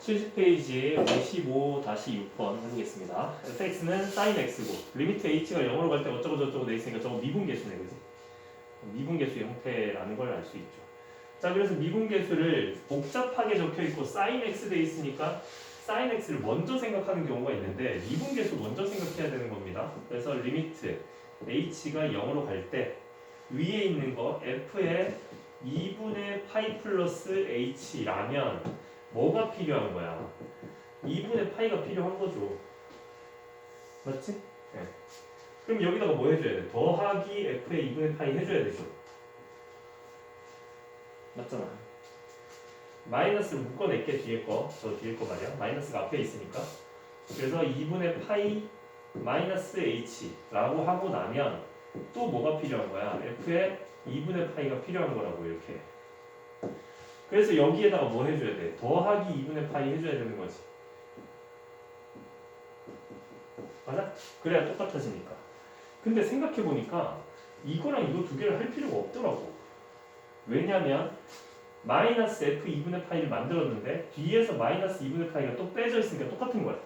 70페이지 55-6번 해보겠습니다. fx는 sin x고 리미트 h가 0으로 갈 때 어쩌고 저쩌고 돼 있으니까 저거 미분계수네 그지? 미분계수 형태라는 걸 알 수 있죠. 자 그래서 미분계수를 복잡하게 적혀 있고 sin x 돼 있으니까 sin x를 먼저 생각하는 경우가 있는데 미분계수 먼저 생각해야 되는 겁니다. 그래서 리미트 h가 0으로 갈 때 위에 있는 거 f의 2분의 파이 플러스 h라면 뭐가 필요한 거야? 2분의 파이가 필요한 거죠. 맞지? 네. 그럼 여기다가 뭐 해줘야 돼? 더하기 f의 2분의 파이 해줘야 되죠. 맞잖아. 마이너스를 묶어낼게 뒤에 거, 저 뒤에 거 말이야. 마이너스가 앞에 있으니까. 그래서 2분의 파이 마이너스 h라고 하고 나면 또 뭐가 필요한 거야? f의 2분의 파이가 필요한 거라고 이렇게. 그래서 여기에다가 뭐 해줘야 돼? 더하기 2분의 파이 해줘야 되는 거지. 맞아? 그래야 똑같아지니까. 근데 생각해보니까 이거랑 이거 두 개를 할 필요가 없더라고. 왜냐면 마이너스 f 2분의 파이를 만들었는데 뒤에서 마이너스 2분의 파이가 또 빼져 있으니까 똑같은 거야.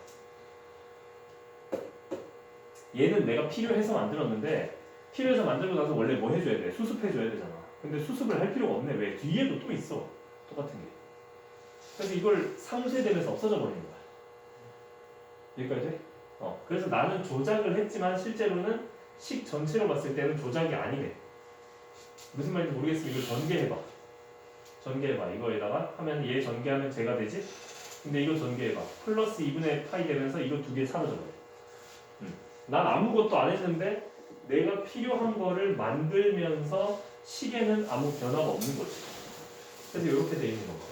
얘는 내가 필요해서 만들었는데 필요해서 만들고 나서 원래 뭐 해줘야 돼? 수습해줘야 되잖아. 근데 수습을 할 필요가 없네. 왜? 뒤에도 또 있어. 똑같은 게. 그래서 이걸 상쇄되면서 없어져 버리는 거야. 여기까지 돼? 어. 그래서 나는 조작을 했지만 실제로는 식 전체로 봤을 때는 조작이 아니래. 무슨 말인지 모르겠으면 이걸 전개해봐. 전개해봐. 이거에다가 하면 얘 전개하면 제가 되지? 근데 이거 전개해봐. 플러스 2분의 파이 되면서 이거 두 개 사라져버려. 음. 난 아무것도 안 했는데 내가 필요한 거를 만들면서 식에는 아무 변화가 없는 거지. 그래서 이렇게 돼 있는 건가.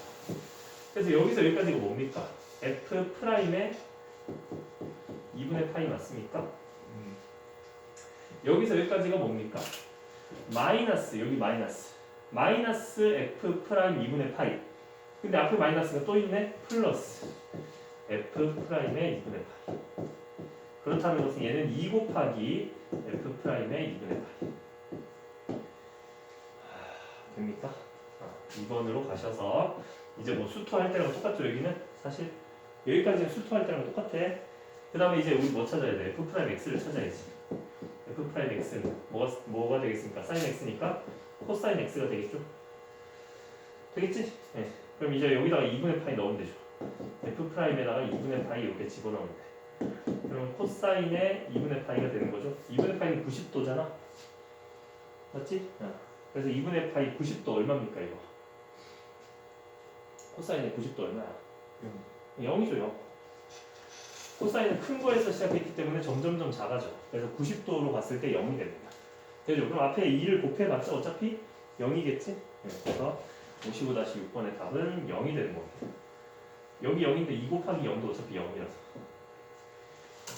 그래서 여기서 여기까지가 뭡니까? f 프라임의 2분의 파이 맞습니까? 음. 여기서 여기까지가 뭡니까? 마이너스 여기 마이너스 마이너스 f 프라임 2분의 파이 근데 앞에 마이너스가 또 있네 플러스 f 프라임의 2분의 파이 그렇다는 것은 얘는 2 곱하기 f 프라임의 2분의 파이 하, 됩니까? 아, 2번으로 가셔서 이제 뭐 수투할 때랑 똑같죠. 여기는 사실 여기까지는 수투할 때랑 똑같아. 그 다음에 이제 우리 뭐 찾아야 돼? F 프라임 x를 찾아야지 f 프라임 x는 뭐가 뭐가 되겠습니까? Sin x니까 코사인 x가 되겠죠? 되겠지? 네. 그럼 이제 여기다가 2분의 파이 넣으면 되죠. F 프라임에다가 2분의 파이 이렇게 집어넣으면 돼. 그럼 코사인의 2분의 파이가 되는 거죠? 2분의 파이는 90도잖아. 맞지? 어. 그래서 2분의 파이 90도 얼마입니까 이거 코사인의 90도 얼마야? 0 이죠 0 코사인은 큰 거에서 시작했기 때문에 점점점 작아져 그래서 90도로 갔을 때 0이 됩니다 되죠? 그럼 앞에 2를 곱해봤자 어차피 0이겠지? 그래서 55-6번의 답은 0이 되는 겁니다 여기 0인데 2 곱하기 0도 어차피 0이라서